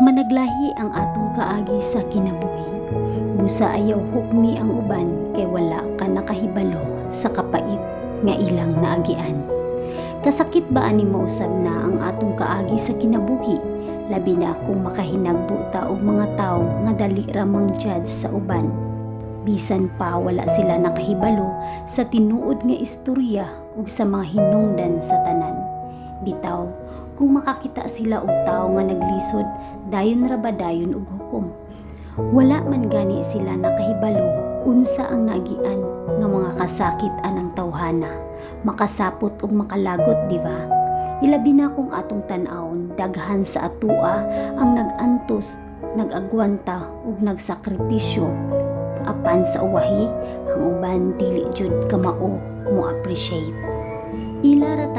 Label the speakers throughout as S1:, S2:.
S1: Managlahi ang atong kaagi sa kinabuhi. Busa ayaw hukmi ang uban kay wala ka nakahibalo sa kapait nga ilang naagian. Kasakit ba ani mausab na ang atong kaagi sa kinabuhi? Labi na kung makahinagbo ta og mga tawo nga dali ramang judge sa uban. Bisan pa wala sila nakahibalo sa tinuod nga istorya ug sa mga hinungdan sa tanan. Bitaw, kung makakita sila og tawo nga naglisod, dayon ra ba dayon og hukom. Wala man gani sila nakahibalo unsa ang nagian nga mga kasakit anang tawhana, makasapot ug makalagot, di ba? Ilabi na kung atong tan-awon, daghan sa atua ang nagantos, nagagwanta ug nagsakripisyo. Apan sa uwahi, ang uban dili jud kamao mo appreciate. Ila ra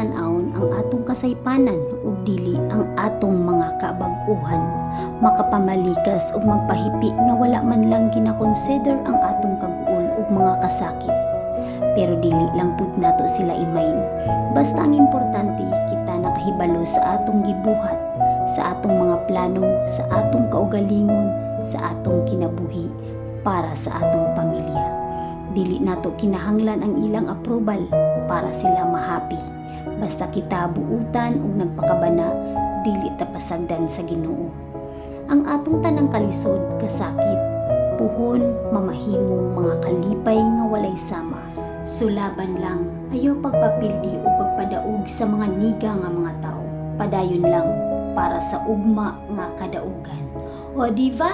S1: ang atong kasaypanan ug dili ang atong mga kabag-uhan makapamalikas ug magpahipi nga wala man lang gina-consider ang atong kaguol ug mga kasakit. Pero dili lang pud nato sila imayn. Basta ang importante kita nakahibalo sa atong gibuhat, sa atong mga plano, sa atong kaugalingon, sa atong kinabuhi para sa atong pamilya. Dili nato kinahanglan ang ilang approval para sila mahappy. Basta kita buutan ug nagpakabana, dili ta pasagdan sa Ginoo. Ang atong tanang kalisod, kasakit, puhon, mamahimong mga kalipay nga walay sama. Sulaban lang, ayaw pagpapildi o pagpadaog sa mga niga nga mga tao. Padayon lang para sa ugma nga kadaugan. O diva,